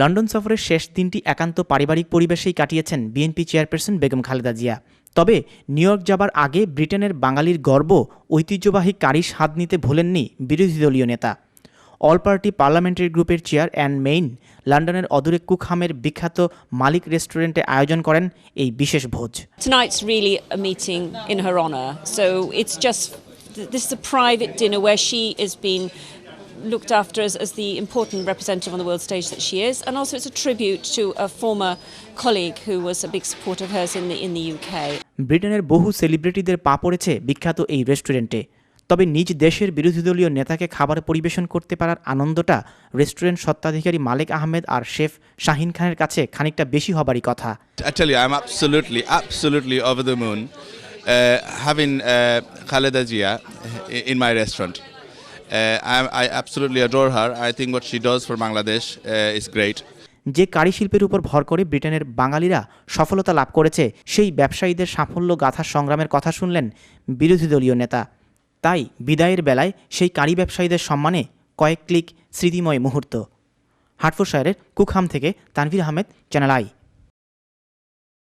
London সফরের শেষ দিনটি একান্ত পারিবারিক পরিবেশেই কাটিয়েছেন বিএনপি চেয়ারপারসন বেগম খালেদা জিয়া। তবে নিউ ইয়র্ক যাবার আগে ব্রিটেনের বাঙালির গর্ব ঐতিহ্যবাহী কারি স্বাদ নিতে ভোলেননি বিরোধী দলীয় নেতা। অল পার্টি পার্লামেন্টারি গ্রুপের চেয়ার অ্যান্ড মেইন লন্ডনের অদূরে কুকহামের বিখ্যাত মালিক রেস্টুরেন্টে আয়োজন করেন এই বিশেষ ভোজ। This is a private dinner where she is being looked after as, as the important representative on the world stage that she is. And also it's a tribute to a former colleague who was a big supporter of hers in the, in the UK. ব্রিটেনের বহু সেলিব্রিটিদের পা পড়েছে বিখ্যাত এই রেস্টুরেন্টে তবে নিজ দেশের বিরোধী দলীয় নেতাকে খাবার পরিবেশন করতে পারার আনন্দটা রেস্টুরেন্ট স্বত্বাধিকারী মালিক আহমেদ আর শেফ শাহিন খানের কাছে খানিকটা বেশি হবারই কথা I tell you, I'm absolutely, absolutely over the moon uh, having uh, Khaleda Zia i- in my restaurant. Uh, I, I absolutely adore her. Uh. যে কারি শিল্পের উপর ভর করে ব্রিটেনের বাঙালিরা সফলতা লাভ করেছে সেই ব্যবসায়ীদের সাফল্য গাথা সংগ্রামের কথা শুনলেন বিরোধী দলীয় নেতা তাই বিদায়ের বেলায় সেই কারি ব্যবসায়ীদের সম্মানে কয়েক ক্লিক স্মৃতিময় মুহূর্ত হাটফোর শহরের কুকহাম থেকে তানভীর আহমেদ চ্যানেল আই